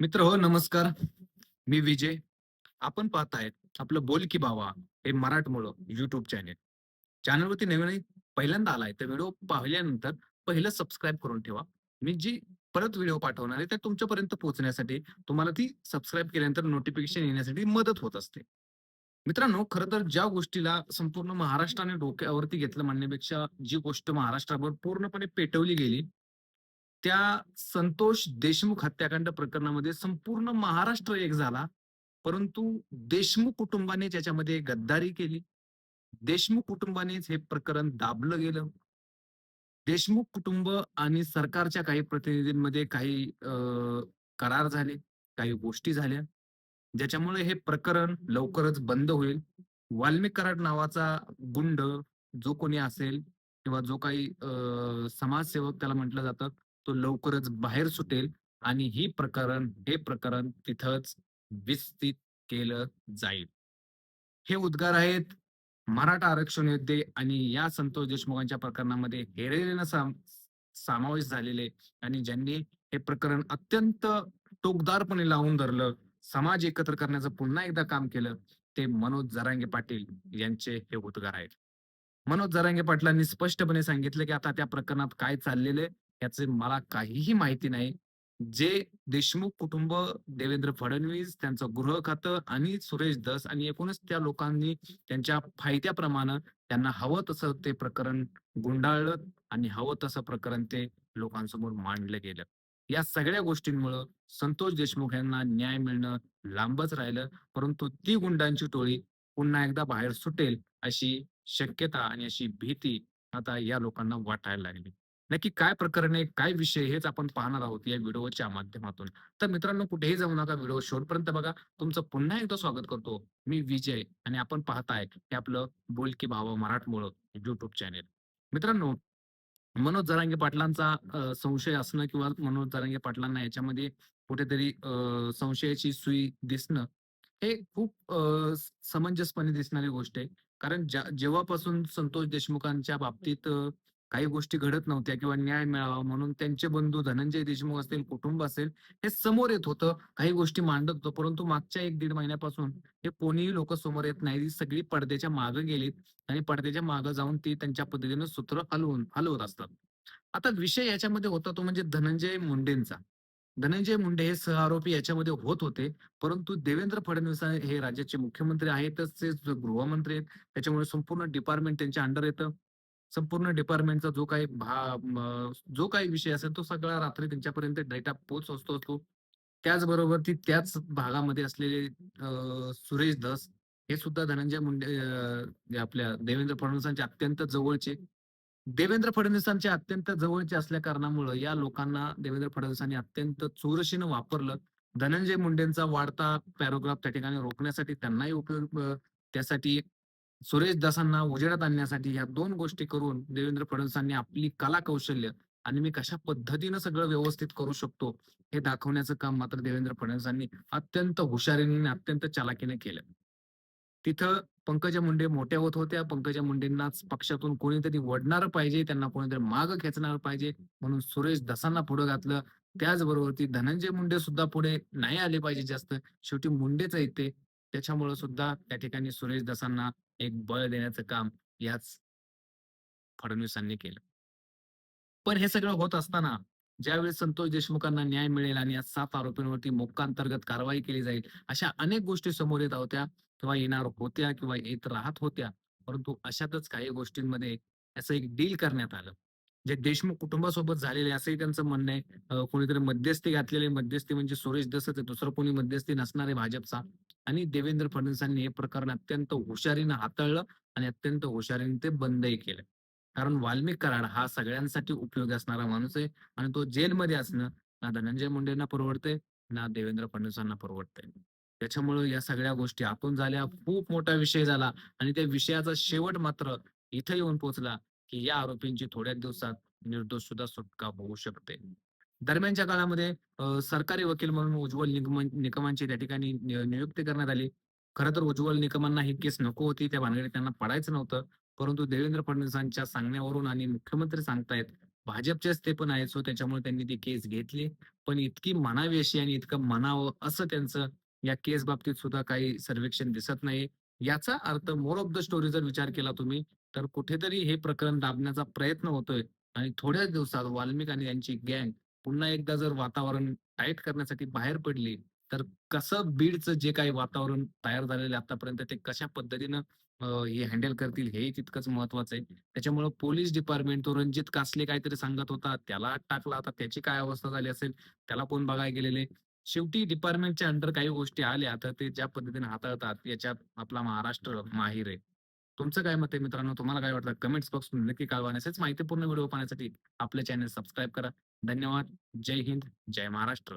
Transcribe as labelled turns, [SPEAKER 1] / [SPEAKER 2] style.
[SPEAKER 1] मित्र हो नमस्कार. मी विजय. आपण पाहतायत आपलं बोल की बाबा हे मराठमोळ युट्यूब चॅनेल चॅनलवरती नवीन पहिल्यांदा आलाय. तर व्हिडिओ पाहिल्यानंतर पहिलं सबस्क्राईब करून ठेवा. मी जी परत व्हिडिओ पाठवणार आहे ते तुमच्यापर्यंत पोहोचण्यासाठी तुम्हाला ती सबस्क्राईब केल्यानंतर नोटिफिकेशन येण्यासाठी मदत होत असते. मित्रांनो खरं तर ज्या गोष्टीला संपूर्ण महाराष्ट्राने डोक्यावरती घेतलं म्हणण्यापेक्षा जी गोष्ट महाराष्ट्रावर पूर्णपणे पेटवली गेली त्या संतोष देशमुख हत्याकांड प्रकरणामध्ये संपूर्ण महाराष्ट्र एक झाला. परंतु देशमुख कुटुंबाने त्याच्यामध्ये गद्दारी केली. देशमुख कुटुंबानेच हे प्रकरण दाबलं गेलं. देशमुख कुटुंब आणि सरकारच्या काही प्रतिनिधींमध्ये काही करार झाले काही गोष्टी झाल्या. ज्याच्यामुळे हे प्रकरण लवकरच बंद होईल. वाल्मिक कराड नावाचा गुंड जो कोणी असेल किंवा जो काही समाजसेवक त्याला म्हटलं जातं तो लवकरच बाहेर सुटेल आणि ही प्रकरण हे प्रकरण तिथंच विस्तृत केलं जाईल. हे उद्गार आहेत मराठा आरक्षण योद्धे आणि या संतोष देशमुखांच्या प्रकरणामध्ये हेरेलेनं साम समावेश झालेले आणि ज्यांनी हे प्रकरण अत्यंत टोकदारपणे लावून धरलं समाज एकत्र करण्याचं पुन्हा एकदा काम केलं ते मनोज जरांगे पाटील यांचे हे उद्गार आहेत. मनोज जरांगे पाटलांनी स्पष्टपणे सांगितलं की आता त्या प्रकरणात काय चाललेलं याचे मला काहीही माहिती नाही. जे देशमुख कुटुंब देवेंद्र फडणवीस त्यांचं गृह खातं आणि सुरेश दस आणि एकूणच त्या लोकांनी त्यांच्या फायद्याप्रमाणे त्यांना हवं तसं ते प्रकरण गुंडाळलं आणि हवं तसं प्रकरण ते लोकांसमोर मांडलं गेलं. या सगळ्या गोष्टींमुळं संतोष देशमुख यांना न्याय मिळणं लांबच राहिलं. परंतु ती गुंडांची टोळी पुन्हा एकदा बाहेर सुटेल अशी शक्यता आणि अशी भीती आता या लोकांना वाटायला लागली. नक्की काय प्रकरण आहे काय विषय हेच आपण पाहणार आहोत या व्हिडिओच्या माध्यमातून. तर मित्रांनो कुठेही जाऊ नका व्हिडिओ शेवटपर्यंत बघा. तुमचं पुन्हा एकदा स्वागत करतो मी विजय आणि आपण पाहताय हे आपलं बोल की भावा मराठमोळ युट्यूब चॅनेल मित्रांनो मनोज जरांगे पाटलांचा संशय असणं किंवा मनोज जरांगे पाटलांना याच्यामध्ये कुठेतरी संशयाची सुई दिसणं हे खूप समंजसपणे दिसणारी गोष्ट आहे. कारण ज्या- जेव्हापासून संतोष देशमुखांच्या बाबतीत काही गोष्टी घडत नव्हत्या किंवा न्याय मिळावा म्हणून त्यांचे बंधू धनंजय देशमुख असतील कुटुंब असेल हे समोर येत होतं. काही गोष्टी मांडत होतं. परंतु मागच्या एक दीड महिन्यापासून हे कोणीही लोक समोर येत नाही ती सगळी पडद्याच्या मागे गेलीत आणि पडद्याच्या मागे जाऊन ती त्यांच्या पद्धतीने सूत्र हलवून हलवत असतात. आता विषय याच्यामध्ये होता तो म्हणजे धनंजय मुंडेंचा. धनंजय मुंडे हे सहआरोपी याच्यामध्ये होत होते. परंतु देवेंद्र फडणवीस हे राज्याचे मुख्यमंत्री आहेतच ते गृहमंत्री आहेत. त्याच्यामुळे संपूर्ण डिपार्टमेंट त्यांच्या अंडर येतं. संपूर्ण डिपार्टमेंटचा जो काही भा जो काही विषय असेल तो सगळा रात्री त्यांच्यापर्यंत डेटा पोच असतो. असतो त्याचबरोबर ती त्याच भागामध्ये असलेले सुरेश धस हे सुद्धा धनंजय मुंडे आपल्या देवेंद्र फडणवीसांचे अत्यंत जवळचे. देवेंद्र फडणवीसांचे अत्यंत जवळचे असल्या कारणामुळं या लोकांना देवेंद्र फडणवीसांनी अत्यंत चोरशीनं वापरलं. धनंजय मुंडेंचा वाढता पॅरोग्राफ त्या ठिकाणी रोखण्यासाठी त्यांनाही उपयोग त्यासाठी सुरेश दासांना उजेडात आणण्यासाठी ह्या दोन गोष्टी करून देवेंद्र फडणवीसांनी आपली कला कौशल्य आणि मी कशा पद्धतीनं सगळं व्यवस्थित करू शकतो हे दाखवण्याचं काम मात्र देवेंद्र फडणवीसांनी अत्यंत हुशारीने अत्यंत चालाकीने केलं. तिथं पंकजा मुंडे मोठ्या होत होत्या पंकजा मुंडेंनाच पक्षातून कोणीतरी वडणार पाहिजे त्यांना कोणीतरी माग खेचणार पाहिजे म्हणून सुरेश दसांना पुढे घातलं. त्याचबरोबर ती धनंजय मुंडे सुद्धा पुढे नाही आले पाहिजे जास्त. शेवटी मुंडेच येते त्याच्यामुळे सुद्धा त्या ठिकाणी सुरेश दसांना एक बळ देण्याचं काम याच फडणवीसांनी केलं. पण हे सगळं होत असताना ज्यावेळी संतोष देशमुखांना न्याय मिळेल आणि या सात आरोपींवरती मोक्कांतर्गत कारवाई केली जाईल अशा अनेक गोष्टी समोर येत होत्या किंवा येणार होत्या किंवा येत राहत होत्या परंतु अशातच काही गोष्टींमध्ये असं एक डील करण्यात आलं. जे देशमुख कुटुंबासोबत झालेले असंही त्यांचं म्हणणं आहे. कोणीतरी मध्यस्थी घातलेले मध्यस्थी म्हणजे सुरेश दसच आहे. दुसरं कोणी मध्यस्थी नसणार आहे भाजपचा. आणि देवेंद्र फडणवीसांनी हे प्रकरण अत्यंत हुशारीनं हाताळलं आणि अत्यंत हुशारीने ते बंदही केलं. कारण वाल्मिक कराड हा सगळ्यांसाठी उपयोगी असणारा माणूस आहे आणि तो जेलमध्ये असणं ना धनंजय मुंडेंना परवडते ना देवेंद्र फडणवीसांना परवडते त्याच्यामुळे या सगळ्या गोष्टी आपण झाल्या. खूप मोठा विषय झाला आणि त्या विषयाचा शेवट मात्र इथं येऊन पोहोचला की या आरोपींची थोड्या दिवसात निर्दोष सुद्धा सुटका होऊ शकते दरम्यानच्या काळामध्ये सरकारी वकील म्हणून उज्ज्वल निकम निकमांची त्या ठिकाणी नियुक्ती करण्यात आली खरं तर उज्ज्वल निकमांना ही केस नको होती त्या भानगडीत त्यांना पडायचं नव्हतं परंतु देवेंद्र फडणवीसांच्या सांगण्यावरून आणि मुख्यमंत्री सांगतायत भाजपचेच ते पण आहेत. सो त्याच्यामुळे त्यांनी ती केस घेतली. पण इतकी म्हणावी अशी आणि इतकं म्हणावं असं त्यांचं या केस बाबतीत सुद्धा काही सर्वेक्षण दिसत नाही. याचा अर्थ मोर ऑफ द स्टोरी जर विचार केला तुम्ही, तर कुठेतरी हे प्रकरण दाबण्याचा प्रयत्न होतोय आणि थोड्याच दिवसात वाल्मिक आणि त्यांची गँग पुन्हा एकदा जर वातावरण टाईट करण्यासाठी बाहेर पडली, तर कसं बीडचं जे काही वातावरण तयार झालेलं आतापर्यंत ते कशा पद्धतीनं हे हँडल करतील हे तितकंच महत्वाचं आहे. त्याच्यामुळे पोलीस डिपार्टमेंट तो रणजित कासले काहीतरी सांगत होता, त्याला टाकला. आता त्याची काय अवस्था झाली असेल, त्याला कोण बघायला गेलेले. शेवटी डिपार्टमेंटच्या अंडर काही गोष्टी आल्या, तर ते ज्या पद्धतीने हाताळतात याच्यात आपला महाराष्ट्र माहिर आहे. तुमचं काय मत आहे मित्रांनो? तुम्हाला काय वाटतं? कमेंट्स बॉक्समध्ये नक्की कळवा असेच माहितीपूर्ण व्हिडिओ पाहण्यासाठी आपले चॅनल सबस्क्राईब करा. धन्यवाद. जय हिंद, जय महाराष्ट्र.